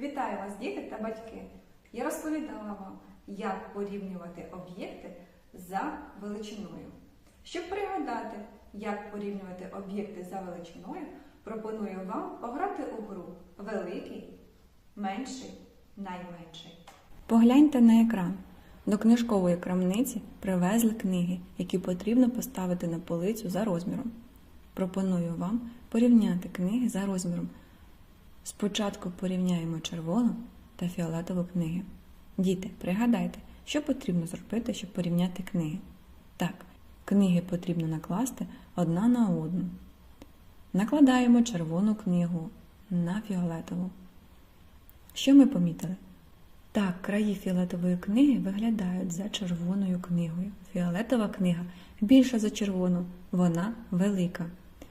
Вітаю вас, діти та батьки! Я розповідала вам, як порівнювати об'єкти за величиною. Щоб пригадати, як порівнювати об'єкти за величиною, пропоную вам пограти у гру великий, менший, найменший. Погляньте на екран. До книжкової крамниці привезли книги, які потрібно поставити на полицю за розміром. Пропоную вам порівняти книги за розміром. Спочатку порівняємо червону та фіолетову книги. Діти, пригадайте, що потрібно зробити, щоб порівняти книги. Так, книги потрібно накласти одна на одну. Накладаємо червону книгу на фіолетову. Що ми помітили? Так, краї фіолетової книги виглядають за червоною книгою. Фіолетова книга більша за червону, вона велика.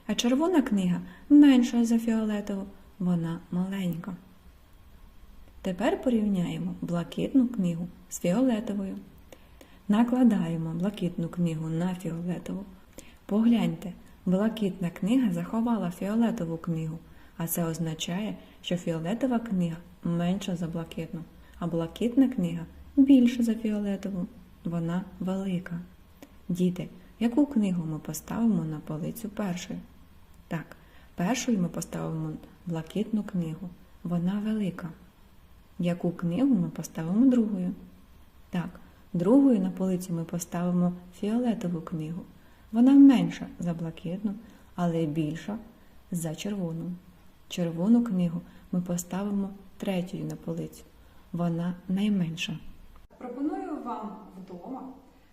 А червона книга менша за фіолетову, вона маленька. Тепер порівняємо блакитну книгу з фіолетовою. Накладаємо блакитну книгу на фіолетову. Погляньте, блакитна книга заховала фіолетову книгу, а це означає, що фіолетова книга менша за блакитну, а блакитна книга більша за фіолетову. Вона велика. Діти, яку книгу ми поставимо на полицю першою? Так, першою ми поставимо блакитну книгу. Вона велика. Яку книгу ми поставимо другою? Так, другою на полицю ми поставимо фіолетову книгу. Вона менша за блакитну, але більша за червону. Червону книгу ми поставимо третьою на полицю. Вона найменша. Пропоную вам вдома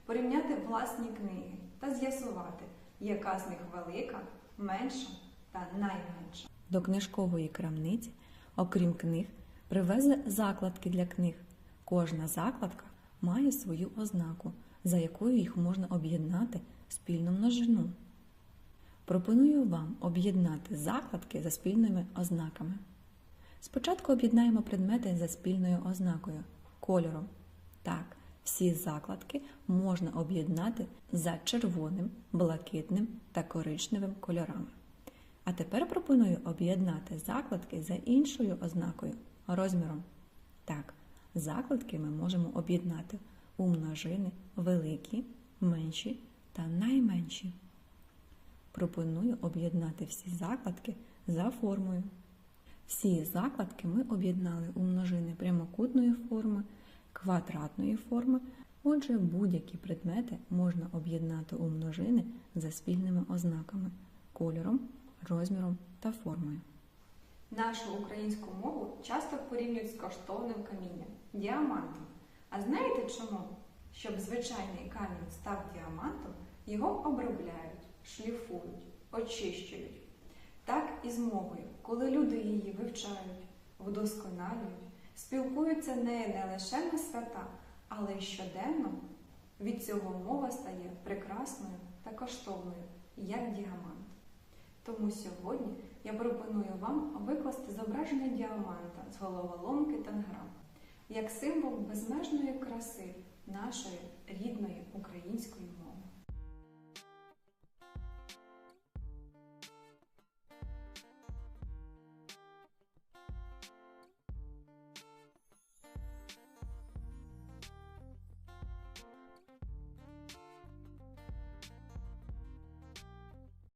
порівняти власні книги та з'ясувати, яка з них велика, менша та найменша. До книжкової крамниці, окрім книг, привезли закладки для книг. Кожна закладка має свою ознаку, за якою їх можна об'єднати спільну множину. Пропоную вам об'єднати закладки за спільними ознаками. Спочатку об'єднаємо предмети за спільною ознакою кольором. Так, всі закладки можна об'єднати за червоним, блакитним та коричневим кольорами. А тепер пропоную об'єднати закладки за іншою ознакою розміром. Так, закладки ми можемо об'єднати у множини великі, менші та найменші. Пропоную об'єднати всі закладки за формою. Всі закладки ми об'єднали у множини прямокутної форми, квадратної форми. Отже, будь-які предмети можна об'єднати у множини за спільними ознаками кольором, розміром та формою. Нашу українську мову часто порівнюють з коштовним камінням діамантом. А знаєте чому? Щоб звичайний камінь став діамантом, його обробляють, шліфують, очищують. Так і з мовою, коли люди її вивчають, вдосконалюють, спілкуються нею не лише на свята, але й щоденно, від цього мова стає прекрасною та коштовною, як діамант. Тому сьогодні я пропоную вам викласти зображення діаманта з головоломки Танграм як символ безмежної краси нашої рідної української